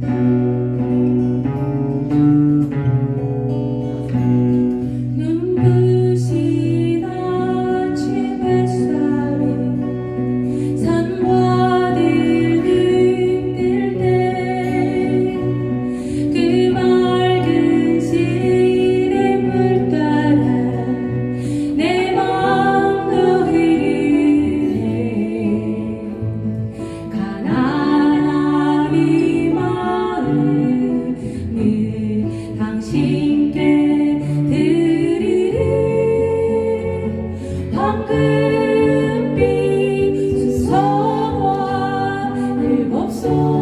Mm-hmm. 소